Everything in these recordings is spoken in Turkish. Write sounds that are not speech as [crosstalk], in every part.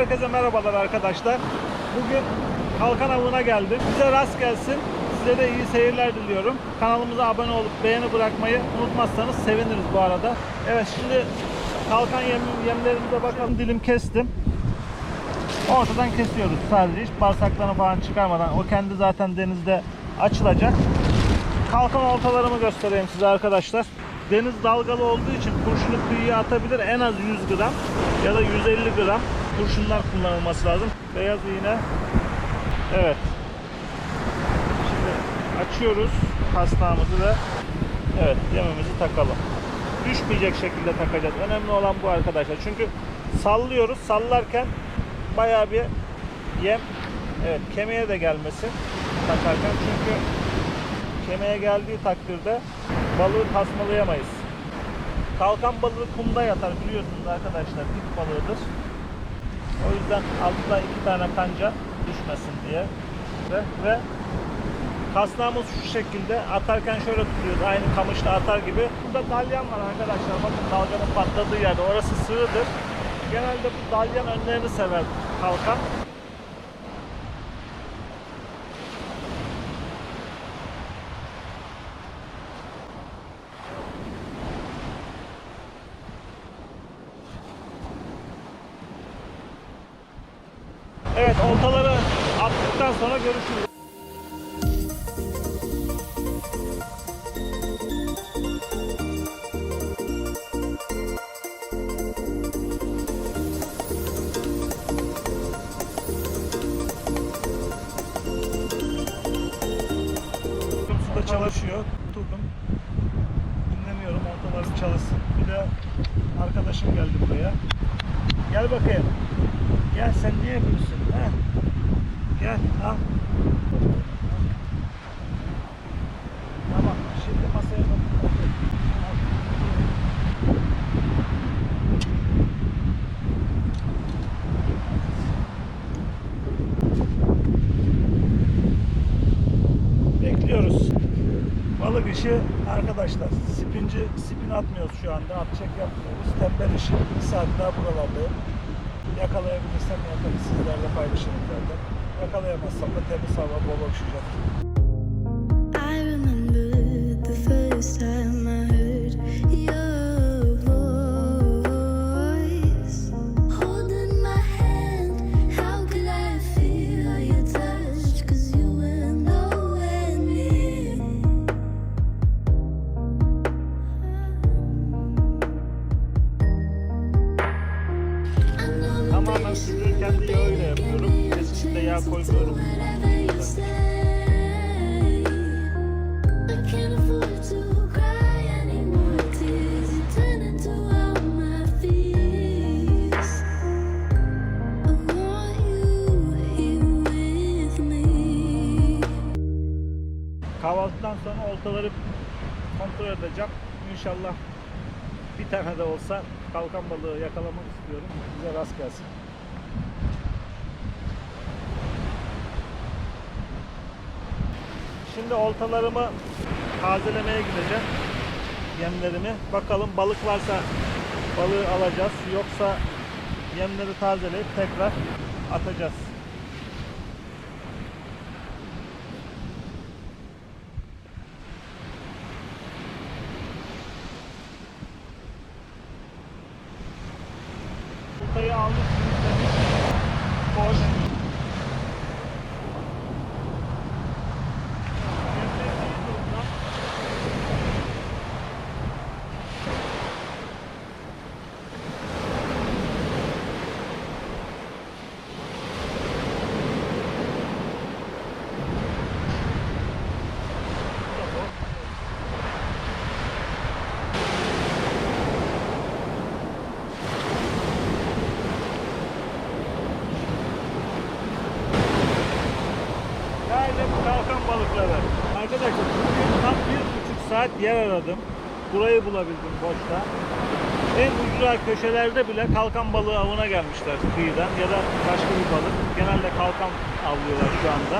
Herkese merhabalar arkadaşlar. Bugün kalkan avına geldim. Size rast gelsin. Size de iyi seyirler diliyorum. Kanalımıza abone olup beğeni bırakmayı unutmazsanız seviniriz bu arada. Evet şimdi kalkan yem, yemlerimize bakalım. Dilim kestim. Ortadan kesiyoruz sadece. Hiç bağırsaklarını falan çıkarmadan. O kendi zaten denizde açılacak. Kalkan oltalarımı göstereyim size arkadaşlar. Deniz dalgalı olduğu için kurşunu kıyıya atabilir en az 100 gram ya da 150 gram kurşunlar kullanılması lazım. Beyaz iğne. Evet. Şimdi açıyoruz kasnağımızı ve evet yemimizi takalım. Düşmeyecek şekilde takacağız. Önemli olan bu arkadaşlar. Çünkü sallıyoruz. Sallarken bayağı bir yem evet kemiğe de gelmesin takarken çünkü kemiğe geldiği takdirde balığı tasmalayamayız. Kalkan balığı kumda yatar biliyorsunuz arkadaşlar dip balığıdır. O yüzden altta iki tane kanca düşmesin diye ve, ve kasnağımız şu şekilde atarken şöyle tutuyoruz aynı kamışta atar gibi. Burada dalyan var arkadaşlar bakın dalganın patladığı yerde orası sığdır. Genelde bu dalyan önlerini sever kalkan. Evet oltaları attıktan sonra görüşürüz. Suda çalışıyor. Tuturdum. Dinlemiyorum. Oltalarım çalışsın. Bir de arkadaşım geldi buraya. Gel bakayım. Gel sen niye yapıyorsun? Ha? Gel al. İşi arkadaşlar spinci spin atmıyoruz şu anda. At çek yapmıyoruz. Tembel işi. Bir saat daha buralardayım. Yakalayabilirsem yaparız. Sizlerle paylaşırım zaten. Yakalayamazsam da temiz hava bol oksijen. Kahvaltıdan sonra oltaları kontrol edeceğim. İnşallah bir tane de olsa kalkan balığı yakalamak istiyorum. Bize rast gelsin. Şimdi oltalarımı tazelemeye gideceğim. Yemlerimi. Bakalım balık varsa balığı alacağız. Yoksa yemleri tazeleyip tekrar atacağız. Oltayı aldık. Boş. Yemleri iyi durumda. Geldim kalkan balıkları. Arkadaşlar bugün tam bir buçuk saat yer aradım. Burayı bulabildim boşta. en ucra köşelerde bile kalkan balığı avına gelmişler kıyıdan ya da başka bir balık. Genelde kalkan avlıyorlar şu anda.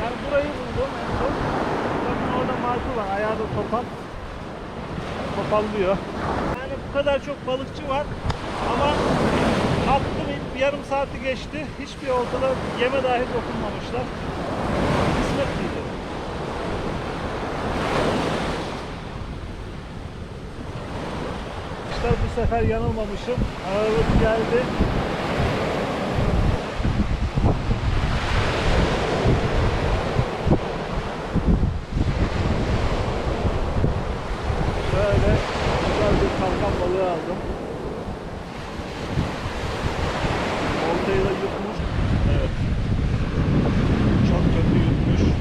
Yani burayı buldum en son. Bakın orada martı var. Ayağı da topal. Topallıyor. Yani bu kadar çok balıkçı var. Ama attım yarım saati geçti. Hiçbir oltada yeme dahi dokunmamışlar. Sefer yanılmamışım. Ağırlık geldi. Şöyle güzel bir kalkan balığı aldım. Oltayı da yutmuş. Evet. Çok kötü yutmuş.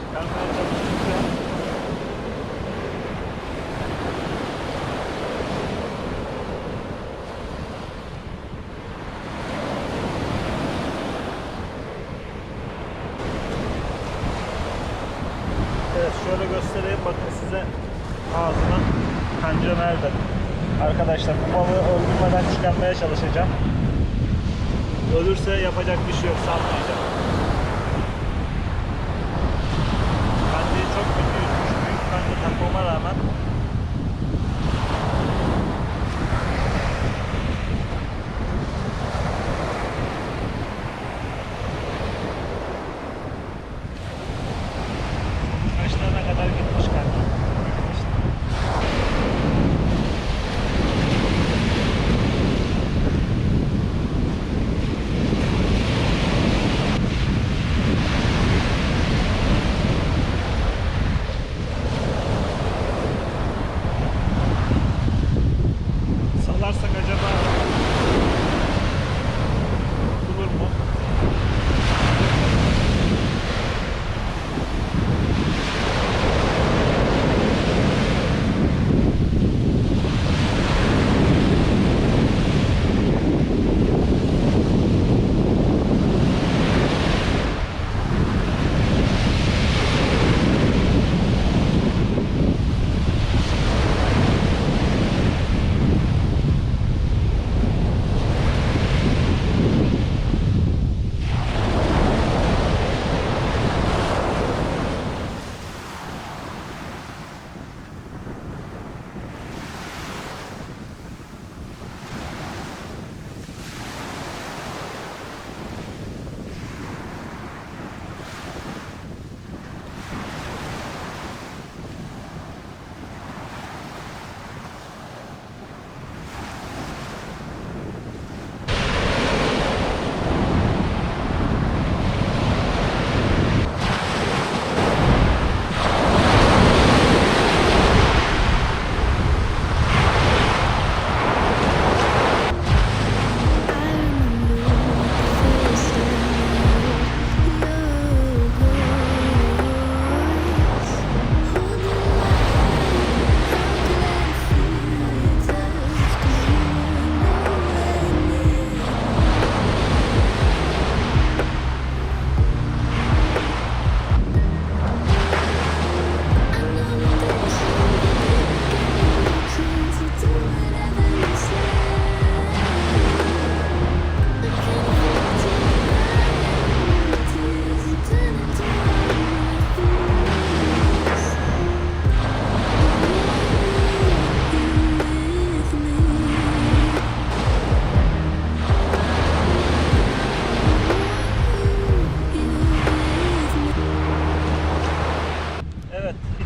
Çıkarmaya çalışacağım. Evet şöyle göstereyim bakın size ağzına kanca nerede? Arkadaşlar bu balığı öldürmeden çıkarmaya çalışacağım. Ölürse yapacak bir şey yok salmayacağım.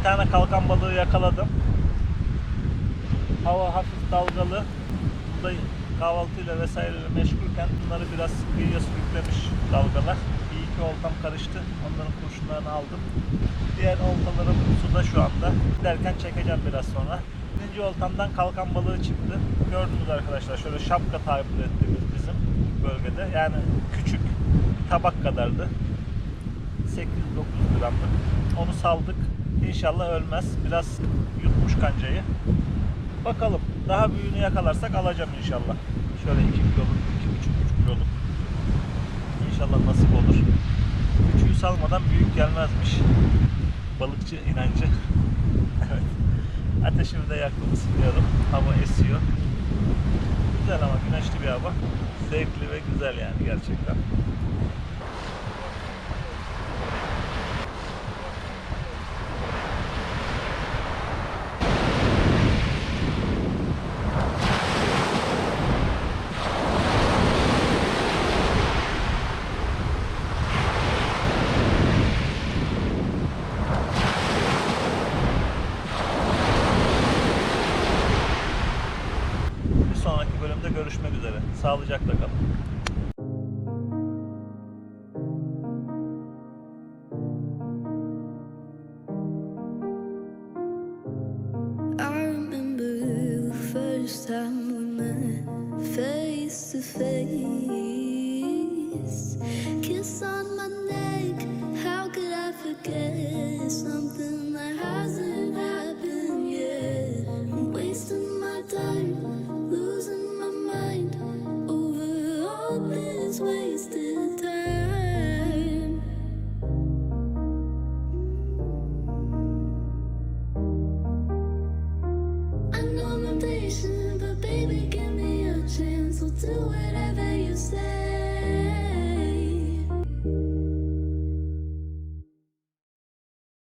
Bir tane kalkan balığı yakaladım. Hava hafif dalgalı. Burada kahvaltıyla vesaireyle meşgulken bunları biraz kıyıya sürüklemiş dalgalar. Bir iki oltam karıştı. Onların kurşunlarını aldım. Diğer oltalarım suda şu anda. Giderken çekeceğim biraz sonra. Birinci oltamdan kalkan balığı çıktı. Gördünüz arkadaşlar şöyle şapka tabir ettiğimiz bizim bölgede. Yani küçük tabak kadardı. 8-9 gramdı. Onu saldık. İnşallah ölmez. Biraz yutmuş kancayı. Bakalım. Daha büyüğünü yakalarsak alacağım inşallah. Şöyle 2 kiloluk, 2,5 kiloluk. İnşallah nasip olur. Küçüğü salmadan büyük gelmezmiş. Balıkçı inancı. [laughs] evet. Ateşimi de yaktım ısınıyorum. Hava esiyor. Güzel ama güneşli bir hava. Zevkli ve güzel yani gerçekten. First time we met face to face. Kiss on my neck, how could I forget something that hasn't